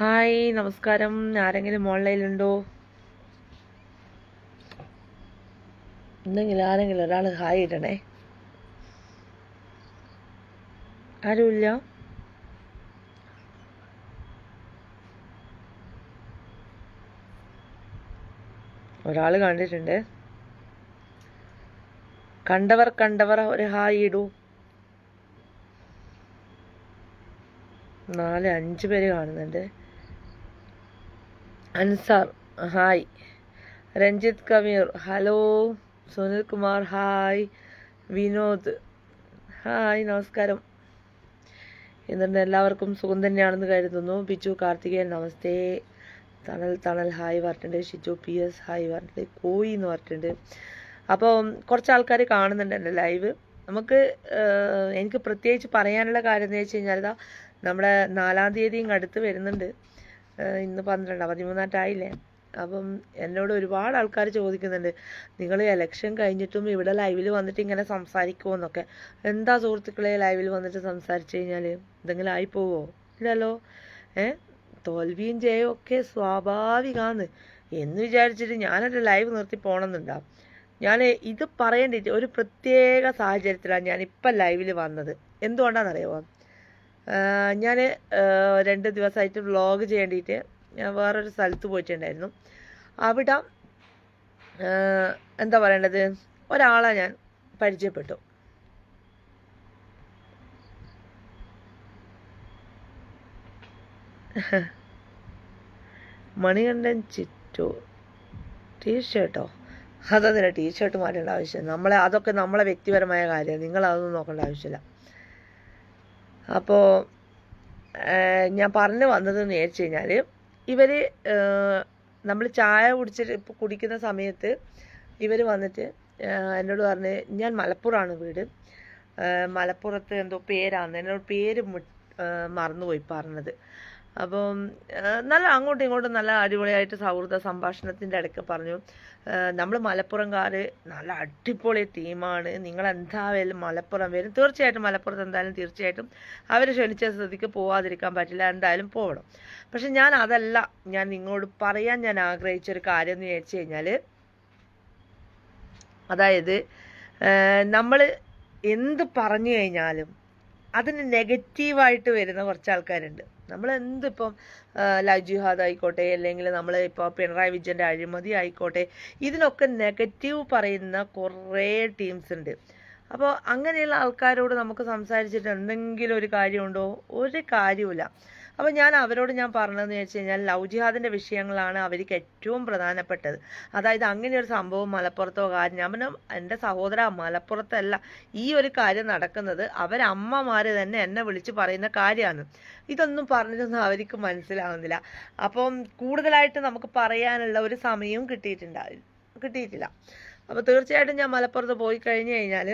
Hi നമസ്കാരം. ആരെങ്കിലും ഓൺലൈനിലുണ്ടോ? എന്തെങ്കിലും ആരെങ്കിലും ഒരാൾ ഹായ് ഇടണേ. ആരുമില്ല? ഒരാൾ കണ്ടിട്ടുണ്ട്. കണ്ടവർ കണ്ടവർ ഒരു ഹായ് ഇടൂ. നാല് അഞ്ച് പേര് കാണുന്നുണ്ട്. Ansar hi. Ranjith Kameer hello. Sunil Kumar hi. Vinod hi നമസ്കാരം. എന്നിട്ട് എല്ലാവർക്കും സുഖം തന്നെയാണെന്ന് കരുതുന്നു. ബിജു കാർത്തികേയൻ നമസ്തേ. തണൽ തണൽ ഹായ് പറഞ്ഞിട്ടുണ്ട്. ഷിജു പി എസ് ഹായ് പറഞ്ഞിട്ടുണ്ട്. കോയി എന്ന് പറഞ്ഞിട്ടുണ്ട്. അപ്പോൾ കുറച്ച് ആൾക്കാർ കാണുന്നുണ്ട് എന്റെ ലൈവ്. നമുക്ക് എനിക്ക് പ്രത്യേകിച്ച് പറയാനുള്ള കാര്യം എന്ന് വെച്ച് കഴിഞ്ഞാൽ നമ്മുടെ നാലാം തീയതിയും അടുത്ത് വരുന്നുണ്ട്. ഇന്ന് പന്ത്രണ്ടാം പതിമൂന്നാട്ടായില്ലേ അപ്പം എന്നോട് ഒരുപാട് ആൾക്കാർ ചോദിക്കുന്നുണ്ട്. നിങ്ങൾ ഇലക്ഷൻ കഴിഞ്ഞിട്ടും ഇവിടെ ലൈവിൽ വന്നിട്ട് ഇങ്ങനെ സംസാരിക്കുമോ എന്നൊക്കെ? എന്താ സുഹൃത്തുക്കളെ ലൈവിൽ വന്നിട്ട് സംസാരിച്ചു കഴിഞ്ഞാൽ എന്തെങ്കിലും ആയിപ്പോവോ? ഇല്ലല്ലോ. ഏ? തോൽവിയും ജയവും ഒക്കെ സ്വാഭാവികമാണ് എന്ന് വിചാരിച്ചിട്ട് ഞാനൊരു ലൈവ് നിർത്തി പോകണമെന്നുണ്ടാവും ഞാൻ ഇത് പറയേണ്ടിട്ട് ഒരു പ്രത്യേക സാഹചര്യത്തിലാണ് ഞാൻ ഇപ്പം ലൈവിൽ വന്നത്. എന്തുകൊണ്ടാണെന്നറിയാമോ ഞാൻ രണ്ട് ദിവസമായിട്ട് വ്ളോഗ് ചെയ്യേണ്ടിയിട്ട് ഞാൻ വേറൊരു സ്ഥലത്ത് പോയിട്ടുണ്ടായിരുന്നു. അവിടെ എന്താ പറയേണ്ടത്? ഒരാളെ ഞാൻ പരിചയപ്പെട്ടു. മണികണ്ഠൻ ചിറ്റു. ടീഷർട്ടോ? അതെന്തിനാ ടീഷർട്ട് മാറ്റേണ്ട ആവശ്യം. നമ്മളെ അതൊക്കെ നമ്മളെ വ്യക്തിപരമായ കാര്യമാണ്. നിങ്ങൾ അതൊന്നും നോക്കേണ്ട ആവശ്യമില്ല. അപ്പോൾ ഞാൻ പറഞ്ഞു വന്നതെന്ന് വിചാരിച്ചു കഴിഞ്ഞാൽ ഇവർ നമ്മൾ ചായ കുടിച്ചിട്ട് ഇപ്പോൾ കുടിക്കുന്ന സമയത്ത് ഇവർ വന്നിട്ട് എന്നോട് പറഞ്ഞ് ഞാൻ മലപ്പുറമാണ് വീട്. മലപ്പുറത്ത് എന്തോ പേരാണ് എന്നോട് പേര് മറന്നുപോയി പറഞ്ഞത്. അപ്പം നല്ല അങ്ങോട്ടും ഇങ്ങോട്ടും നല്ല അടിപൊളിയായിട്ട് സൗഹൃദ സംഭാഷണത്തിന്റെ ഇടയ്ക്ക് പറഞ്ഞു. നമ്മൾ മലപ്പുറംകാർ നല്ല അടിപൊളി ടീമാണ്. നിങ്ങൾ എന്തായാലും മലപ്പുറം വരും. തീർച്ചയായിട്ടും മലപ്പുറത്ത് എന്തായാലും തീർച്ചയായിട്ടും അവർ ക്ഷണിച്ച സ്ഥിതിക്ക് പോവാതിരിക്കാൻ പറ്റില്ല. എന്തായാലും പോകണം. പക്ഷെ ഞാൻ അതല്ല ഞാൻ നിങ്ങളോട് പറയാൻ ഞാൻ ആഗ്രഹിച്ച ഒരു കാര്യം എന്ന് ചോദിച്ചു കഴിഞ്ഞാൽ അതായത് നമ്മൾ എന്ത് പറഞ്ഞു കഴിഞ്ഞാലും അതിന് നെഗറ്റീവായിട്ട് വരുന്ന കുറച്ച് ആൾക്കാരുണ്ട് നമ്മൾ എന്തിപ്പം ലവ് ജിഹാദ് ആയിക്കോട്ടെ അല്ലെങ്കിൽ നമ്മൾ ഇപ്പോൾ പിണറായി വിജയന്റെ അഴിമതി ആയിക്കോട്ടെ ഇതിനൊക്കെ നെഗറ്റീവ് പറയുന്ന കുറേ ടീംസ് ഉണ്ട് അപ്പോൾ അങ്ങനെയുള്ള ആൾക്കാരോട് നമുക്ക് സംസാരിച്ചിട്ട് എന്തെങ്കിലും ഒരു കാര്യമുണ്ടോ? ഒരു കാര്യവുമില്ല. അപ്പോൾ ഞാൻ അവരോട് ഞാൻ പറഞ്ഞതെന്ന് വെച്ച് കഴിഞ്ഞാൽ ലവ് ജിഹാദിന്റെ വിഷയങ്ങളാണ് അവർക്ക് ഏറ്റവും പ്രധാനപ്പെട്ടത്. അതായത് അങ്ങനെ ഒരു സംഭവം മലപ്പുറത്തോ കാര്യം ഞാൻ പറഞ്ഞു എന്റെ സഹോദര മലപ്പുറത്തല്ല. ഈ ഒരു കാര്യം നടക്കുന്നത് അവരമ്മമാര് തന്നെ എന്നെ വിളിച്ച് പറയുന്ന കാര്യമാണ്. ഇതൊന്നും പറഞ്ഞതൊന്നും അവർക്ക് മനസ്സിലാവുന്നില്ല. അപ്പം കൂടുതലായിട്ട് നമുക്ക് പറയാനുള്ള ഒരു സമയവും കിട്ടിയിട്ടുണ്ടാവില്ല കിട്ടിയിട്ടില്ല. അപ്പോൾ തീർച്ചയായിട്ടും ഞാൻ മലപ്പുറത്ത് പോയി കഴിഞ്ഞു കഴിഞ്ഞാൽ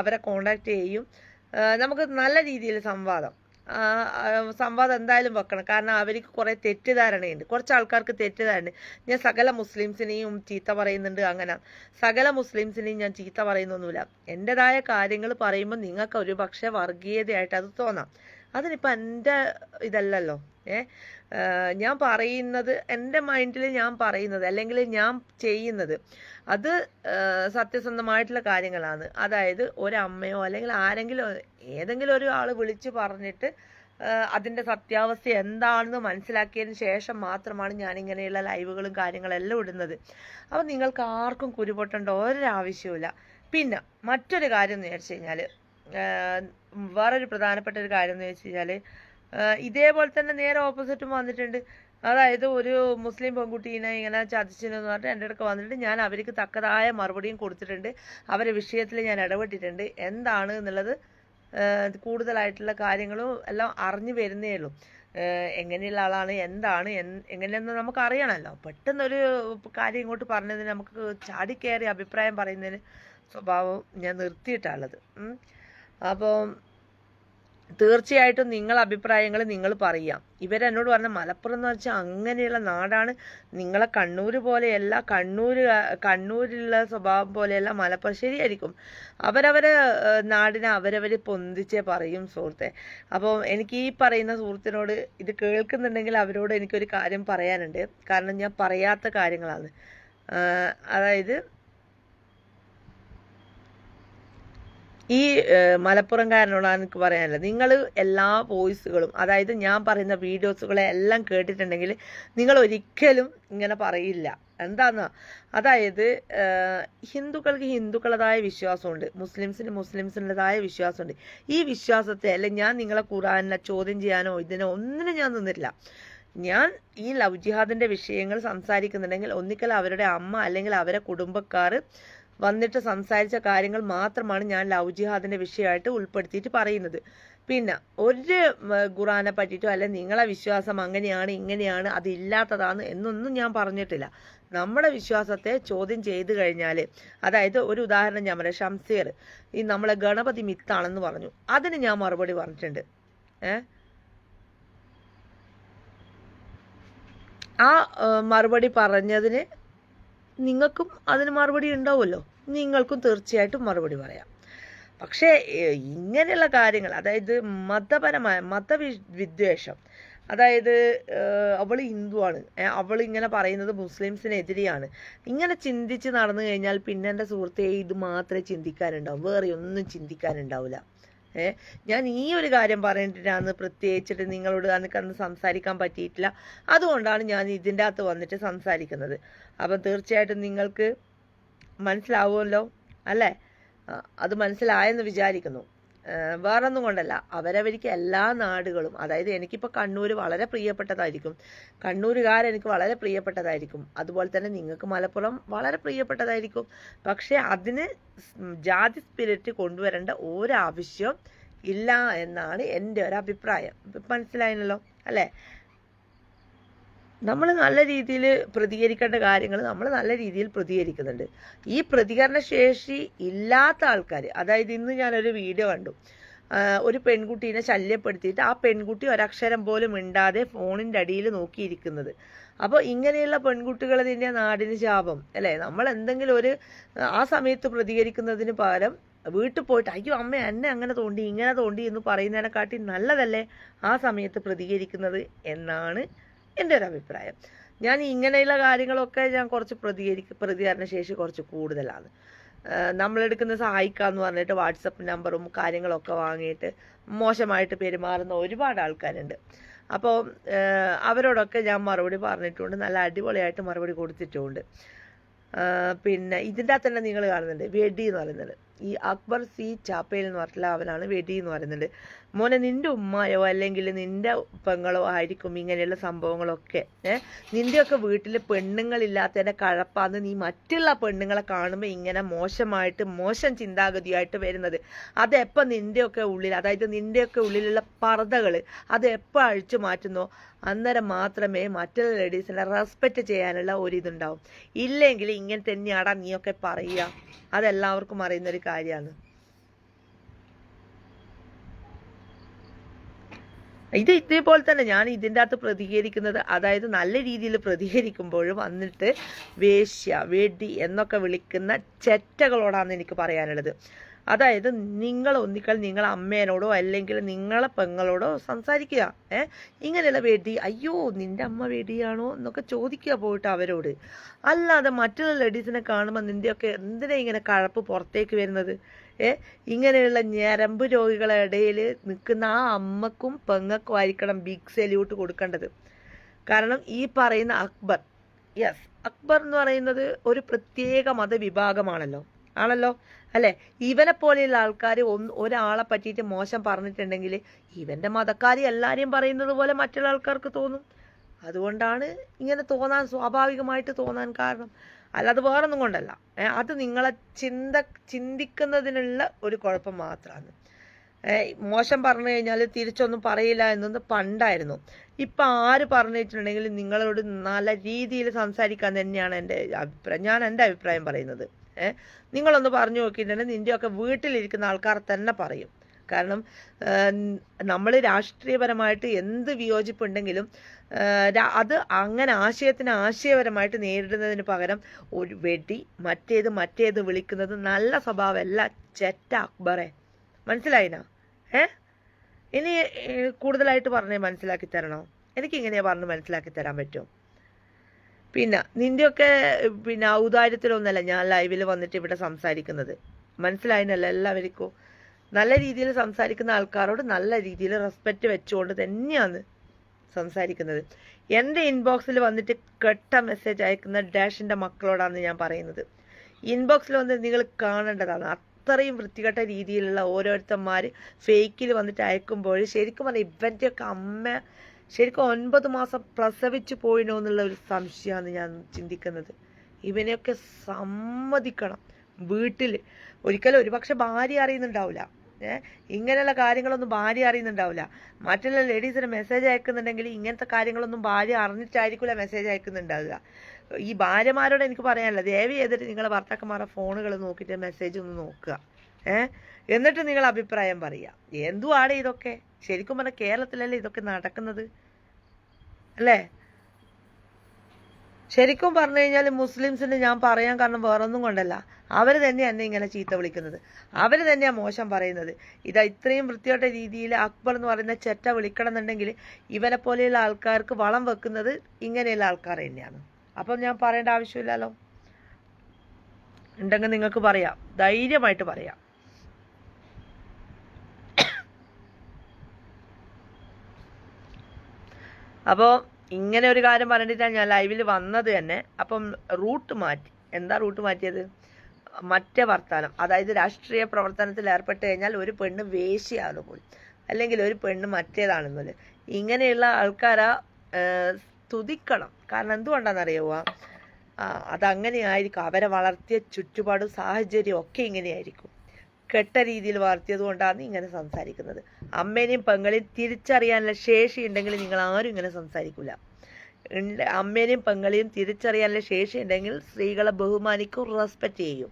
അവരെ കോണ്ടാക്ട് ചെയ്യും. നമുക്ക് നല്ല രീതിയിൽ സംവാദം. സംവാദം എന്തായാലും വെക്കണം. കാരണം അവർക്ക് കുറേ തെറ്റിദ്ധാരണയുണ്ട്. കുറച്ച് ആൾക്കാർക്ക് തെറ്റിദ്ധാരണ ഞാൻ സകല മുസ്ലിംസിനെയും ചീത്ത പറയുന്നുണ്ട് അങ്ങനെ. സകല മുസ്ലിംസിനെയും ഞാൻ ചീത്ത പറയുന്നൊന്നുമില്ല. എന്റെതായ കാര്യങ്ങൾ പറയുമ്പോൾ നിങ്ങൾക്ക് ഒരു പക്ഷേ വർഗീയതയായിട്ട് അത് തോന്നാം. അതിനിപ്പോൾ എന്റെ ഇതല്ലല്ലോ. ഏ? ഞാൻ പറയുന്നത് എന്റെ മൈൻഡിൽ ഞാൻ പറയുന്നത് അല്ലെങ്കിൽ ഞാൻ ചെയ്യുന്നത് അത് സത്യസന്ധമായിട്ടുള്ള കാര്യങ്ങളാണ്. അതായത് ഒരമ്മയോ അല്ലെങ്കിൽ ആരെങ്കിലും ഏതെങ്കിലും ഒരു ആൾ വിളിച്ചു പറഞ്ഞിട്ട് അതിന്റെ സത്യാവസ്ഥ എന്താണെന്ന് മനസ്സിലാക്കിയതിന് ശേഷം മാത്രമാണ് ഞാൻ ഇങ്ങനെയുള്ള ലൈവുകളും കാര്യങ്ങളെല്ലാം ഇടുന്നത്. അപ്പം നിങ്ങൾക്ക് ആർക്കും കുരുപൊട്ടേണ്ട ഒരാവശ്യവുമില്ല. പിന്നെ മറ്റൊരു കാര്യം എന്ന് വെച്ച് കഴിഞ്ഞാൽ വേറൊരു പ്രധാനപ്പെട്ട ഒരു കാര്യം എന്ന് വെച്ച് കഴിഞ്ഞാൽ ഇതേപോലെ തന്നെ നേരെ ഓപ്പോസിറ്റും വന്നിട്ടുണ്ട്. അതായത് ഒരു മുസ്ലിം പെൺകുട്ടീനെ ഇങ്ങനെ എന്ന് പറഞ്ഞിട്ട് എന്റെ അടുക്ക വന്നിട്ട് ഞാൻ അവർക്ക് തക്കതായ മറുപടിയും കൊടുത്തിട്ടുണ്ട്. അവരെ വിഷയത്തിൽ ഞാൻ ഇടപെട്ടിട്ടുണ്ട്. എന്താണ് എന്നുള്ളത് കൂടുതലായിട്ടുള്ള കാര്യങ്ങളും എല്ലാം അറിഞ്ഞു വരുന്നേ ഉള്ളൂ. എങ്ങനെയുള്ള ആളാണ് എന്താണ് എങ്ങനെയെന്ന് നമുക്ക് അറിയണമല്ലോ. പെട്ടെന്നൊരു കാര്യം ഇങ്ങോട്ട് പറഞ്ഞതിന് നമുക്ക് ചാടിക്കയറി അഭിപ്രായം പറയുന്നതിന് സ്വഭാവം ഞാൻ നിർത്തിയിട്ടുള്ളത് അപ്പോൾ തീർച്ചയായിട്ടും നിങ്ങൾ അഭിപ്രായങ്ങൾ നിങ്ങൾ പറയാം. ഇവരെന്നോട് പറഞ്ഞ മലപ്പുറം എന്ന് വെച്ചാൽ അങ്ങനെയുള്ള നാടാണ് നിങ്ങളെ കണ്ണൂർ പോലെയല്ല കണ്ണൂർ കണ്ണൂരിലുള്ള സ്വഭാവം പോലെയല്ല മലപ്പുറം ശരിയായിരിക്കും. അവരവരെ നാടിനെ അവരവർ പൊന്തിച്ചേ പറയും സുഹൃത്തെ. അപ്പോൾ എനിക്ക് ഈ പറയുന്ന സുഹൃത്തിനോട് ഇത് കേൾക്കുന്നുണ്ടെങ്കിൽ അവരോട് എനിക്കൊരു കാര്യം പറയാനുണ്ട്. കാരണം ഞാൻ പറയാത്ത കാര്യങ്ങളാണ്. അതായത് ഈ മലപ്പുറംകാരനോട് എനിക്ക് പറയാനുള്ളത്. നിങ്ങൾ എല്ലാ വോയിസുകളും അതായത് ഞാൻ പറയുന്ന വീഡിയോസുകളെ എല്ലാം കേട്ടിട്ടുണ്ടെങ്കിൽ നിങ്ങൾ ഒരിക്കലും ഇങ്ങനെ പറയില്ല. എന്താന്ന്? അതായത് ഹിന്ദുക്കൾക്ക് ഹിന്ദുക്കളതായ വിശ്വാസമുണ്ട്. മുസ്ലിംസിന് മുസ്ലിംസിന്റെതായ വിശ്വാസമുണ്ട്. ഈ വിശ്വാസത്തെ അല്ലെ ഞാൻ നിങ്ങളെ ഖുറാനെ ചോദ്യം ചെയ്യാനോ ഇതിനോ ഒന്നിനും ഞാൻ നിന്നിട്ടില്ല. ഞാൻ ഈ ലവ് ജിഹാദിന്റെ വിഷയങ്ങൾ സംസാരിക്കുന്നുണ്ടെങ്കിൽ ഒന്നിക്കൽ അവരുടെ അമ്മ അല്ലെങ്കിൽ അവരെ കുടുംബക്കാർ വന്നിട്ട് സംസാരിച്ച കാര്യങ്ങൾ മാത്രമാണ് ഞാൻ ലവ് ജിഹാദിന്റെ വിഷയമായിട്ട് ഉൾപ്പെടുത്തിയിട്ട് പറയുന്നത്. പിന്നെ ഒരു ഖുറാനെ പറ്റിയിട്ടോ അല്ലെ നിങ്ങളെ വിശ്വാസം അങ്ങനെയാണ് ഇങ്ങനെയാണ് അതില്ലാത്തതാണ് എന്നൊന്നും ഞാൻ പറഞ്ഞിട്ടില്ല. നമ്മുടെ വിശ്വാസത്തെ ചോദ്യം ചെയ്തു കഴിഞ്ഞാൽ അതായത് ഒരു ഉദാഹരണം ഞാൻ പറയാം ഷംസീർ ഈ നമ്മളെ ഗണപതി മിത്താണെന്ന് പറഞ്ഞു. അതിന് ഞാൻ മറുപടി പറഞ്ഞിട്ടുണ്ട്. ഏഹ് ആ മറുപടി പറഞ്ഞതിന് നിങ്ങൾക്കും അതിന് മറുപടി ഉണ്ടാവുമല്ലോ. നിങ്ങൾക്കും തീർച്ചയായിട്ടും മറുപടി പറയാം. പക്ഷേ ഇങ്ങനെയുള്ള കാര്യങ്ങൾ അതായത് മതപരമായ മതവിദ്വേഷം അതായത് അവൾ ഹിന്ദുവാണ് അവൾ ഇങ്ങനെ പറയുന്നത് മുസ്ലിംസിനെതിരെയാണ്. ഇങ്ങനെ ചിന്തിച്ച് നടന്നു കഴിഞ്ഞാൽ പിന്നെ എന്റെ സുഹൃത്തെ ഇത് മാത്രമേ ചിന്തിക്കാനുണ്ടാവും. വേറെ ഒന്നും ചിന്തിക്കാനുണ്ടാവില്ല ഞാൻ ഈ ഒരു കാര്യം പറഞ്ഞിട്ടാണ് പ്രത്യേകിച്ചിട്ട് നിങ്ങളോട് അന്ന് സംസാരിക്കാൻ പറ്റിയിട്ടില്ല. അതുകൊണ്ടാണ് ഞാൻ ഇതിന്റെ അകത്ത് വന്നിട്ട് സംസാരിക്കുന്നത്. അപ്പം തീർച്ചയായിട്ടും നിങ്ങൾക്ക് മനസ്സിലാവുമല്ലോ അല്ലേ? അത് മനസ്സിലായെന്ന് വിചാരിക്കുന്നു. വേറൊന്നും കൊണ്ടല്ല. അവരവർക്ക് എല്ലാ നാടുകളും അതായത് എനിക്കിപ്പോൾ കണ്ണൂർ വളരെ പ്രിയപ്പെട്ടതായിരിക്കും. കണ്ണൂരുകാർ എനിക്ക് വളരെ പ്രിയപ്പെട്ടതായിരിക്കും. അതുപോലെ തന്നെ നിങ്ങൾക്ക് മലപ്പുറം വളരെ പ്രിയപ്പെട്ടതായിരിക്കും. പക്ഷേ അതിന് ജാതി സ്പിരിറ്റ് കൊണ്ടുവരേണ്ട ഒരാവശ്യം ഇല്ല എന്നാണ് എന്റെ ഒരു അഭിപ്രായം മനസ്സിലായല്ലോ അല്ലേ? നമ്മൾ നല്ല രീതിയിൽ പ്രതികരിക്കേണ്ട കാര്യങ്ങൾ നമ്മൾ നല്ല രീതിയിൽ പ്രതികരിക്കുന്നുണ്ട്. ഈ പ്രതികരണ ശേഷി ഇല്ലാത്ത ആൾക്കാർ അതായത് ഇന്ന് ഞാനൊരു വീഡിയോ കണ്ടു. ഒരു പെൺകുട്ടീനെ ശല്യപ്പെടുത്തിയിട്ട് ആ പെൺകുട്ടി ഒരക്ഷരം പോലും ഇണ്ടാതെ ഫോണിന്റെ അടിയിൽ നോക്കിയിരിക്കുന്നത്. അപ്പോൾ ഇങ്ങനെയുള്ള പെൺകുട്ടികൾ തന്നെ നാടിന് ശാപം അല്ലേ? നമ്മൾ എന്തെങ്കിലും ഒരു ആ സമയത്ത് പ്രതികരിക്കുന്നതിന് പകരം വീട്ടിൽ പോയിട്ട് അയ്യോ അമ്മ എന്നെ അങ്ങനെ തോണ്ടി ഇങ്ങനെ തോണ്ടി എന്ന് പറയുന്നതിനെക്കാട്ടി നല്ലതല്ലേ ആ സമയത്ത് പ്രതികരിക്കുന്നത് എന്നാണ് എന്റെ ഒരു അഭിപ്രായം. ഞാൻ ഇങ്ങനെയുള്ള കാര്യങ്ങളൊക്കെ ഞാൻ കുറച്ച് പ്രതികരിക്ക പ്രതികരണ ശേഷി കുറച്ച് കൂടുതലാണ്. നമ്മളെടുക്കുന്ന നമ്മളെടുക്കുന്ന സഹായിക്കാന്ന് പറഞ്ഞിട്ട് വാട്സപ്പ് നമ്പറും കാര്യങ്ങളൊക്കെ വാങ്ങിയിട്ട് മോശമായിട്ട് പെരുമാറുന്ന ഒരുപാട് ആൾക്കാരുണ്ട്. അപ്പോൾ അവരോടൊക്കെ ഞാൻ മറുപടി പറഞ്ഞിട്ടുണ്ട്. നല്ല അടിപൊളിയായിട്ട് മറുപടി കൊടുത്തിട്ടുമുണ്ട് പിന്നെ ഇതിന്റെ അകത്ത് തന്നെ നിങ്ങൾ കാണുന്നുണ്ട് വെടി എന്ന് പറയുന്നത്. ഈ അക്ബർ സി ചാപ്പയിൽ എന്ന് പറഞ്ഞിട്ടുള്ള അവനാണ് വെടി എന്ന് പറയുന്നുണ്ട് മോനെ നിന്റെ ഉമ്മയോ അല്ലെങ്കിൽ നിന്റെ പെങ്ങളോ ആയിരിക്കും ഇങ്ങനെയുള്ള സംഭവങ്ങളൊക്കെ. ഏഹ് നിന്റെയൊക്കെ വീട്ടിൽ പെണ്ണുങ്ങളില്ലാത്തതിന്റെ കഴപ്പാന്ന് നീ മറ്റുള്ള പെണ്ണുങ്ങളെ കാണുമ്പോൾ ഇങ്ങനെ മോശമായിട്ട് മോശം ചിന്താഗതിയായിട്ട് വരുന്നത്. അതെപ്പോൾ നിന്റെയൊക്കെ ഉള്ളിൽ അതായത് നിന്റെയൊക്കെ ഉള്ളിലുള്ള പർദ്ദകൾ അത് എപ്പോൾ അഴിച്ചു മാറ്റുന്നോ? അന്നേരം മാത്രമേ മറ്റുള്ള ലേഡീസിനെ റെസ്പെക്റ്റ് ചെയ്യാനുള്ള ഒരു ഇതുണ്ടാവും ഇല്ലെങ്കിൽ ഇങ്ങനെ തന്നെയാടാ നീയൊക്കെ പറയുക. അതെല്ലാവർക്കും അറിയുന്ന ഒരു കാര്യമാണ്. ഇത് ഇതേപോലെ തന്നെ ഞാൻ ഇതിന്റെ അകത്ത് പ്രതികരിക്കുന്നത് അതായത് നല്ല രീതിയിൽ പ്രതികരിക്കുമ്പോഴും വന്നിട്ട് വേശ്യ വെടി എന്നൊക്കെ വിളിക്കുന്ന ചെറ്റകളോടാണ് എനിക്ക് പറയാനുള്ളത്. അതായത് നിങ്ങൾ ഒന്നിക്കൽ നിങ്ങളെ അമ്മേനോടോ അല്ലെങ്കിൽ നിങ്ങളെ പെങ്ങളോടോ സംസാരിക്കുക. ഏ? ഇങ്ങനെയുള്ള വേടി അയ്യോ നിന്റെ അമ്മ വേടിയാണോ? എന്നൊക്കെ ചോദിക്കുക പോയിട്ട് അവരോട്. അല്ലാതെ മറ്റുള്ള ലേഡീസിനെ കാണുമ്പോൾ നിന്റെയൊക്കെ എന്തിനാ ഇങ്ങനെ കഴപ്പ് പുറത്തേക്ക് വരുന്നത്? ഏ? ഇങ്ങനെയുള്ള ഞരമ്പ് രോഗികളുടെ ഇടയിൽ നിൽക്കുന്ന ആ അമ്മക്കും പെങ്ങക്കും ആയിരിക്കണം ബിഗ് സല്യൂട്ട് കൊടുക്കേണ്ടത്. കാരണം ഈ പറയുന്ന അക്ബർ യെസ് അക്ബർ എന്ന് പറയുന്നത് ഒരു പ്രത്യേക മതവിഭാഗമാണല്ലോ. ആണല്ലോ? അല്ലെ? ഇവനെ പോലെയുള്ള ആൾക്കാർ ഒരാളെ പറ്റിയിട്ട് മോശം പറഞ്ഞിട്ടുണ്ടെങ്കിൽ ഇവന്റെ മതക്കാർ എല്ലാവരെയും പറയുന്നത് പോലെ മറ്റുള്ള ആൾക്കാർക്ക് തോന്നും. അതുകൊണ്ടാണ് ഇങ്ങനെ തോന്നാൻ സ്വാഭാവികമായിട്ട് തോന്നാൻ കാരണം. അല്ലാതെ വേറൊന്നും കൊണ്ടല്ല. അത് നിങ്ങളെ ചിന്ത ചിന്തിക്കുന്നതിനുള്ള ഒരു കുഴപ്പം മാത്രമാണ് മോശം പറഞ്ഞു കഴിഞ്ഞാൽ തിരിച്ചൊന്നും പറയില്ല എന്നത് പണ്ടായിരുന്നു. ഇപ്പം ആര് പറഞ്ഞിട്ടുണ്ടെങ്കിൽ നിങ്ങളോട് നല്ല രീതിയിൽ സംസാരിക്കാൻ തന്നെയാണ് എന്റെ അഭിപ്രായം ഞാൻ എന്റെ അഭിപ്രായം പറയുന്നത്. നിങ്ങളൊന്ന് പറഞ്ഞു നോക്കിയിട്ടുണ്ടെങ്കിൽ നിന്റെയൊക്കെ വീട്ടിലിരിക്കുന്ന ആൾക്കാർ തന്നെ പറയും. കാരണം നമ്മൾ രാഷ്ട്രീയപരമായിട്ട് എന്ത് വിയോജിപ്പുണ്ടെങ്കിലും അത് അങ്ങനെ ആശയത്തിന് ആശയപരമായിട്ട് നേരിടുന്നതിന് പകരം ഒരു വെടി മറ്റേത് മറ്റേത് വിളിക്കുന്നത് നല്ല സ്വഭാവമല്ല. ചെറ്റ അക്ബറെ. മനസ്സിലായിനാ? ഏ? ഇനി കൂടുതലായിട്ട് പറഞ്ഞേ മനസ്സിലാക്കി തരണോ? എനിക്ക് ഇങ്ങനെയാ പറഞ്ഞ് മനസ്സിലാക്കി തരാൻ പറ്റുമോ പിന്നെ നിന്റെയൊക്കെ പിന്നെ ഔദാര്യത്തിലൊന്നല്ല ഞാൻ ലൈവിൽ വന്നിട്ട് ഇവിടെ സംസാരിക്കുന്നത്. മനസ്സിലായിനല്ല എല്ലാവർക്കും? നല്ല രീതിയിൽ സംസാരിക്കുന്ന ആൾക്കാരോട് നല്ല രീതിയിൽ റെസ്പെക്റ്റ് വെച്ചുകൊണ്ട് തന്നെയാണ് സംസാരിക്കുന്നത്. എന്റെ ഇൻബോക്സിൽ വന്നിട്ട് കെട്ട മെസ്സേജ് അയക്കുന്ന ഡാഷിന്റെ മക്കളോടാണ് ഞാൻ പറയുന്നത്. ഇൻബോക്സിൽ വന്ന് നിങ്ങൾ കാണേണ്ടതാണ്. അത്രയും വൃത്തികെട്ട രീതിയിലുള്ള ഓരോരുത്തന്മാർ ഫേക്കിൽ വന്നിട്ട് അയക്കുമ്പോൾ ശരിക്കും പറഞ്ഞാൽ ഇവന്റെയൊക്കെ അമ്മ ശരിക്കും ഒൻപത് മാസം പ്രസവിച്ചു പോയിനോ എന്നുള്ള ഒരു സംശയമാണ് ഞാൻ ചിന്തിക്കുന്നത്. ഇവനെയൊക്കെ സമ്മതിക്കണം. വീട്ടിൽ ഒരിക്കലും ഒരുപക്ഷെ ഭാര്യ അറിയുന്നുണ്ടാവില്ല. ഏഹ് ഇങ്ങനെയുള്ള കാര്യങ്ങളൊന്നും ഭാര്യ അറിയുന്നുണ്ടാവില്ല. മറ്റുള്ള ലേഡീസിന് മെസ്സേജ് അയക്കുന്നുണ്ടെങ്കിൽ ഇങ്ങനത്തെ കാര്യങ്ങളൊന്നും ഭാര്യ അറിഞ്ഞിട്ടായിരിക്കില്ല മെസ്സേജ് അയക്കുന്നുണ്ടാവുക. ഈ ഭാര്യമാരോട് എനിക്ക് പറയാനുള്ളത് ദയവ് ചെയ്തിട്ട് നിങ്ങളെ ഭർത്താക്കന്മാരുടെ ഫോണുകൾ നോക്കിയിട്ട് മെസ്സേജ് ഒന്ന് നോക്കുക. എന്നിട്ട് നിങ്ങൾ അഭിപ്രായം പറയുക. എന്തുവാണ് ഇതൊക്കെ? ശരിക്കും പറഞ്ഞാൽ കേരളത്തിലല്ലേ ഇതൊക്കെ നടക്കുന്നത്? അല്ലേ? ശരിക്കും പറഞ്ഞു കഴിഞ്ഞാൽ മുസ്ലിംസിന് ഞാൻ പറയാൻ കാരണം വേറൊന്നും കൊണ്ടല്ല. അവർ തന്നെ എന്നെ ഇങ്ങനെ ചീത്ത വിളിക്കുന്നത്. അവർ തന്നെയാണ് മോശം പറയുന്നത്. ഇതാ ഇത്രയും വൃത്തിയോട്ട രീതിയിൽ അക്ബർ എന്ന് പറയുന്ന ചെറ്റ വിളിക്കണം എന്നുണ്ടെങ്കിൽ ഇവനെ പോലെയുള്ള ആൾക്കാർക്ക് വളം വെക്കുന്നത് ഇങ്ങനെയുള്ള ആൾക്കാർ തന്നെയാണ്. അപ്പം ഞാൻ പറയേണ്ട ആവശ്യമില്ലല്ലോ. ഉണ്ടെങ്കിൽ നിങ്ങൾക്ക് പറയാം. ധൈര്യമായിട്ട് പറയാം. അപ്പോൾ ഇങ്ങനെ ഒരു കാര്യം പറഞ്ഞിട്ടാണ് ഞാൻ ലൈവിൽ വന്നത് തന്നെ. അപ്പം റൂട്ട് മാറ്റി. എന്താ റൂട്ട് മാറ്റിയത്? മറ്റേ വർത്താനം. അതായത് രാഷ്ട്രീയ പ്രവർത്തനത്തിൽ ഏർപ്പെട്ട് കഴിഞ്ഞാൽ ഒരു പെണ്ണ് വേശ്യയാണ് പോലും. അല്ലെങ്കിൽ ഒരു പെണ്ണ് മറ്റേതാണെന്നല്ലേ ഇങ്ങനെയുള്ള ആൾക്കാരാ സ്തുതിക്കണം. കാരണം എന്തുകൊണ്ടാണെന്നറിയുമോ അതങ്ങനെയായിരിക്കും. അവരെ വളർത്തിയ ചുറ്റുപാടും സാഹചര്യം ഒക്കെ ഇങ്ങനെയായിരിക്കും. കെട്ട രീതിയിൽ വളർത്തിയത് കൊണ്ടാണ് ഇങ്ങനെ സംസാരിക്കുന്നത്. അമ്മേനെയും പെങ്ങളെയും തിരിച്ചറിയാനുള്ള ശേഷി ഉണ്ടെങ്കിൽ നിങ്ങൾ ആരും ഇങ്ങനെ സംസാരിക്കില്ല അമ്മേനെയും പെങ്ങളെയും തിരിച്ചറിയാനുള്ള ശേഷി ഉണ്ടെങ്കിൽ സ്ത്രീകളെ ബഹുമാനിക്കും റെസ്പെക്റ്റ് ചെയ്യും.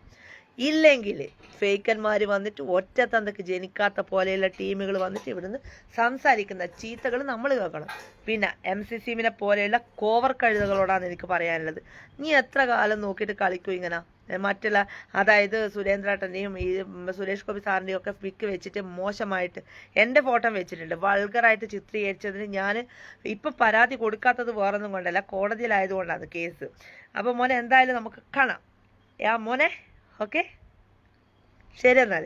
ഇല്ലെങ്കിൽ ഫേക്കന്മാർ വന്നിട്ട് ഒറ്റ തന്തക്ക് ജനിക്കാത്ത പോലെയുള്ള ടീമുകൾ വന്നിട്ട് ഇവിടുന്ന് സംസാരിക്കുന്ന ചീത്തകൾ നമ്മൾ കേൾക്കണം. പിന്നെ എം സി സിമിനെ പോലെയുള്ള കോവർ കഴുതകളോടാണ് എനിക്ക് പറയാനുള്ളത്. നീ എത്ര കാലം നോക്കിയിട്ട് കളിക്കും ഇങ്ങനെ? മറ്റുള്ള അതായത് സുരേന്ദ്രേട്ടന്റെയും ഈ സുരേഷ് ഗോപി സാറിന്റെയും ഒക്കെ പിക്ക് വെച്ചിട്ട് മോശമായിട്ട് എന്റെ ഫോട്ടോ വെച്ചിട്ടുണ്ട്. വൾഗറായിട്ട് ചിത്രീകരിച്ചതിന് ഞാൻ ഇപ്പം പരാതി കൊടുക്കാത്തത് വേറൊന്നും കൊണ്ടല്ല കോടതിയിലായതുകൊണ്ടാണ് കേസ്. അപ്പോൾ മോനെ എന്തായാലും നമുക്ക് കാണാം. യാ മോനെ? ഓക്കെ? ശരി എന്നാൽ